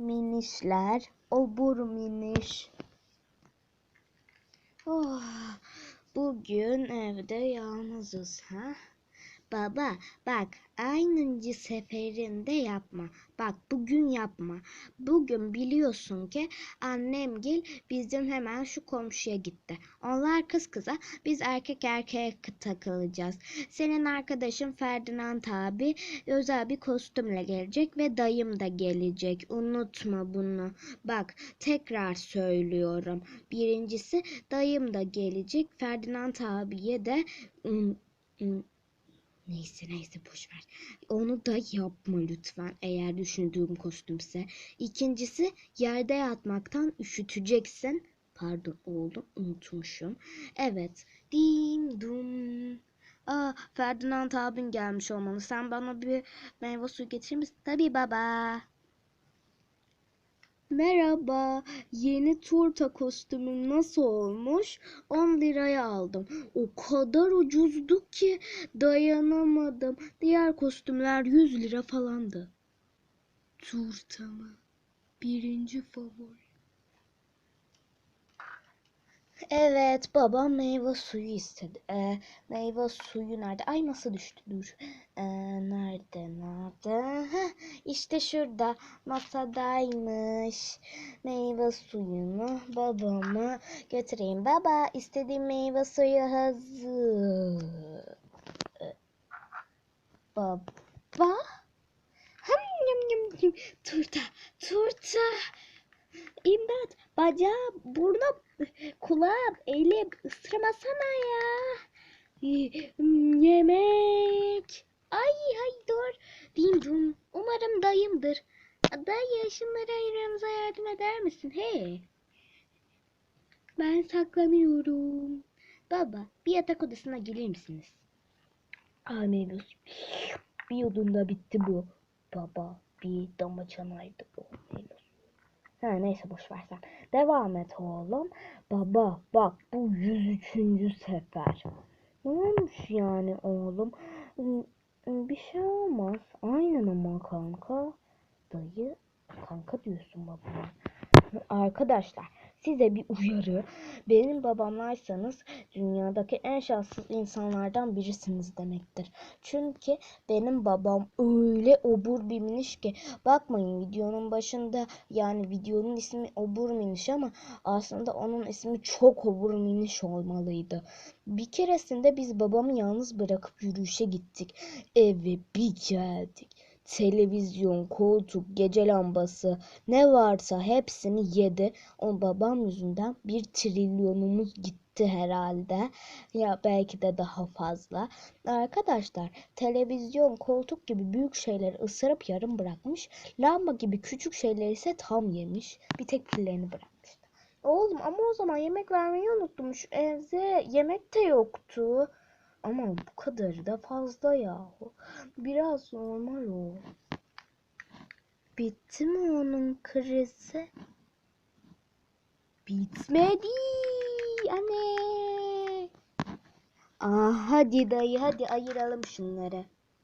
minişler, obur miniş. Oh, bugün evde yalnızız ha? Baba bak aynıncı seferinde yapma. Bak bugün yapma. Bugün biliyorsun ki annem gel bizim hemen şu komşuya gitti. Onlar kız kıza biz erkek erkeğe takılacağız. Senin arkadaşın Ferdinand abi özel bir kostümle gelecek ve dayım da gelecek. Unutma bunu. Bak tekrar söylüyorum. Birincisi dayım da gelecek. Ferdinand abiye de Neyse neyse boş ver. Onu da yapma lütfen eğer düşündüğüm kostümse. İkincisi yerde yatmaktan üşüteceksin. Pardon oğlum unutmuşum. Evet. Dim dum. Aa Ferdinand abin gelmiş olmalı. Sen bana bir meyve suyu getirir misin? Tabii baba. Merhaba, yeni turta kostümüm nasıl olmuş? 10 liraya aldım. O kadar ucuzdu ki dayanamadım. Diğer kostümler 100 lira falandı. Turta mı? Birinci favori. Evet, babam meyve suyu istedi. Ee, meyve suyu nerede? Ay nasıl düştü? Dur. Ee, nerede? Nerede? Heh, işte şurada. Masadaymış. Meyve suyunu babama götüreyim. Baba, istediğim meyve suyu hazır. Baba? Hem yum yum yum. Turta, turta. İmdat, bacağım, burnum, kulağım, elim ısırmasana ya. Ee, hmm, Yemek. Ay ay dur. Dum. Umarım dayımdır. Dayı şunları ayırmamıza yardım eder misin? He. Ben saklanıyorum. Baba bir yatak odasına gelir misiniz? Amin. Bir yudumda bitti bu. Baba bir damacanaydı bu. Ha neyse boş ver sen. Devam et oğlum. Baba bak bu 103. sefer. Ne olmuş yani oğlum? Hmm, Bir şey olmaz. Aynen ama kanka. Dayı kanka diyorsun babama. Arkadaşlar size bir uyarı. Benim babamlaysanız dünyadaki en şanssız insanlardan birisiniz demektir. Çünkü benim babam öyle obur bir miniş ki bakmayın videonun başında yani videonun ismi obur miniş ama aslında onun ismi çok obur miniş olmalıydı. Bir keresinde biz babamı yalnız bırakıp yürüyüşe gittik. Eve bir geldik. Televizyon, koltuk, gece lambası ne varsa hepsini yedi. O babam yüzünden bir trilyonumuz gitti herhalde. Ya belki de daha fazla. Arkadaşlar televizyon, koltuk gibi büyük şeyleri ısırıp yarım bırakmış. Lamba gibi küçük şeyleri ise tam yemiş. Bir tek pillerini bırakmıştı. Oğlum ama o zaman yemek vermeyi unutmuş. Evde yemek de yoktu. Ama bu kadar da fazla yahu. Biraz normal o. Bitti mi onun krizi? Bitmedi. Anne. Aa, hadi dayı hadi ayıralım şunları.